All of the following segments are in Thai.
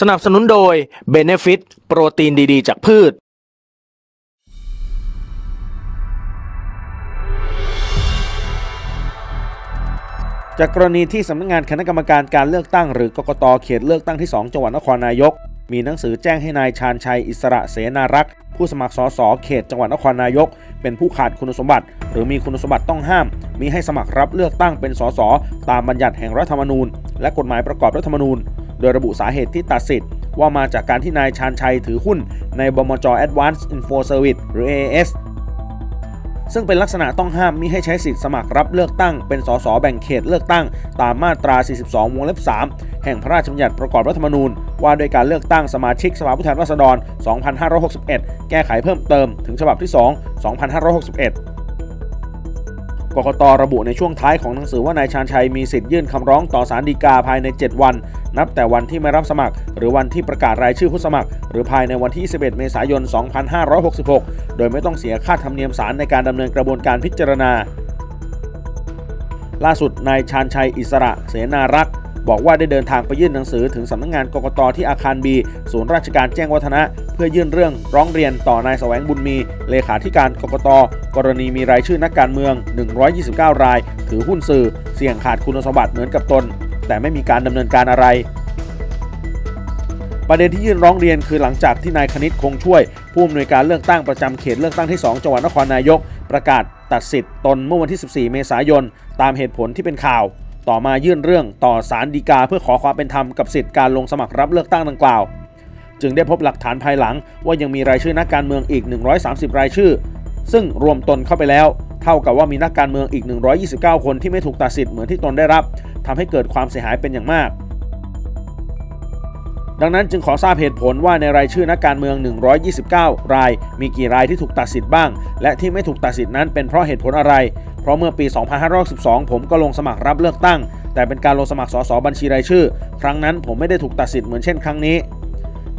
สนับสนุนโดย b e n e f i t โปรตีนดีๆ จากพืช จากกรณีที่สำนักงานคณะกรรมการการเลือกตั้งหรือกกตเขตเลือกตั้งที่ 2 จังหวัดนครนายก มีหนังสือแจ้งให้นายชาญชัยอิสระเสนารักษ์ ผู้สมัครสสเขตจังหวัดนครนายก เป็นผู้ขาดคุณสมบัติ หรือมีคุณสมบัติต้องห้าม มีให้สมัครรับเลือกตั้งเป็นสสตามบัญญัติแห่งรัฐธรรมนูญ และกฎหมายประกอบรัฐธรรมนูญ โดยระบุสาเหตุที่ตัดสิทธิ์ว่ามาจากการที่นายชาญชัยถือหุ้นในบมจ Advanced Info Service หรือ AAS ซึ่งเป็นลักษณะต้องห้ามมิให้ใช้สิทธิ์สมัครรับเลือกตั้ง เป็นสสแบ่งเขตเลือกตั้ง ตามมาตรา 42 วงเล็บ 3 แห่งพระราชบัญญัติประกอบรัฐธรรมนูญ ว่าด้วยการเลือกตั้งสมาชิกสภาผู้แทนราษฎร 2561 แก้ไขเพิ่มเติมถึงฉบับที่ 2 2561 กกตระบุในช่วงท้ายของหนังสือว่านายชาญชัยมีสิทธิ์ยื่นคำร้องต่อศาลฎีกาภายใน 7 วัน นับแต่วันที่ไม่รับสมัคร หรือวันที่ประกาศรายชื่อผู้สมัคร หรือภายในวันที่21เมษายน 2566 โดยไม่ต้องเสียค่าธรรมเนียมศาลในการดำเนินกระบวนการพิจารณา ล่าสุดนายชาญชัยอิสระ เสนารักษ์ บอกว่าได้เดินทางไปยื่นหนังสือถึงสำนักงานกกตที่อาคารบีศูนย์ราชการแจ้งวัฒนะ เพื่อยื่นเรื่องร้องเรียนต่อนายแสวงบุญมี เลขาธิการกกต กรณีมีรายชื่อนักการเมือง 129 ราย ถือหุ้นสื่อ เสี่ยงขาดคุณสมบัติเหมือนกับตน แต่ไม่มีการดำเนินการอะไรประเด็นที่ยื่นร้องเรียนคือหลังจากที่นายคณิตคงช่วย ผู้อำนวยการเลือกตั้งประจำเขตเลือกตั้งที่ 2 จังหวัดนครนายก ประกาศตัดสิทธิ์ตนเมื่อวันที่ 14 เมษายน ตามเหตุผลที่เป็นข่าว ต่อมายื่นเรื่องต่อศาลฎีกาเพื่อขอความเป็นธรรมกับสิทธิการลงสมัครรับเลือกตั้งดังกล่าว จึงได้พบหลักฐานภายหลังว่ายังมีรายชื่อนักการเมืองอีก 130 รายชื่อ ซึ่งรวมตนเข้าไปแล้ว เท่ากับว่ามีนักการเมืองอีก 129 คนที่ไม่ถูกตัดสิทธิ์เหมือนที่ตนได้รับทำให้เกิดความเสียหายเป็นอย่างมาก ดังนั้นจึงขอทราบเหตุผลว่าในรายชื่อนักการเมือง 129 ราย มีกี่รายที่ถูกตัดสิทธิ์บ้าง และที่ไม่ถูกตัดสิทธิ์นั้นเป็นเพราะเหตุผลอะไร เพราะเมื่อปี 2512 ผมก็ลงสมัครรับเลือกตั้ง แต่เป็นการลงสมัครสสบัญชีรายชื่อ ครั้งนั้นผมไม่ได้ถูกตัดสิทธิ์เหมือนเช่นครั้งนี้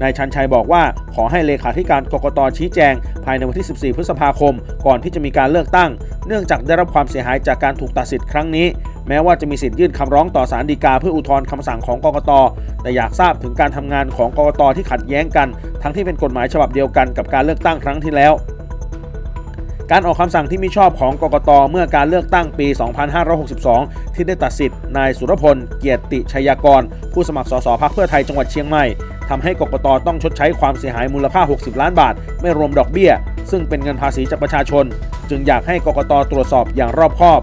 นายชันชัยบอกว่าขอให้เลขาธิการกกตชี้แจง ภายในวันที่ 14 พฤษภาคม ก่อนที่จะมีการเลือกตั้ง เนื่องจากได้รับความเสียหายจากการถูกตัดสิทธิ์ครั้งนี้ แม้ว่าจะมีสิทธิ์ยื่นคำร้องต่อศาลฎีกาเพื่ออุทธรณ์คำสั่งของกกต แต่อยากทราบถึงการทำงานของกกตที่ขัดแย้งกัน ทั้งที่เป็นกฎหมายฉบับเดียวกันกับการเลือกตั้งครั้งที่แล้วการออกคำสั่งที่มิชอบของกกตเมื่อการเลือกตั้งปี 2562 ที่ได้ตัดสิทธิ์นายสุรพล เกียรติชัยกร ผู้สมัครสสพรรคเพื่อไทยจังหวัดเชียงใหม่ทำให้กกตต้องชดใช้ความเสียหายมูลค่า 60 ล้านบาท ไม่รวมดอกเบี้ย ซึ่งเป็นเงินภาษีจากประชาชน จึงอยากให้กกตตรวจสอบอย่างรอบคอบ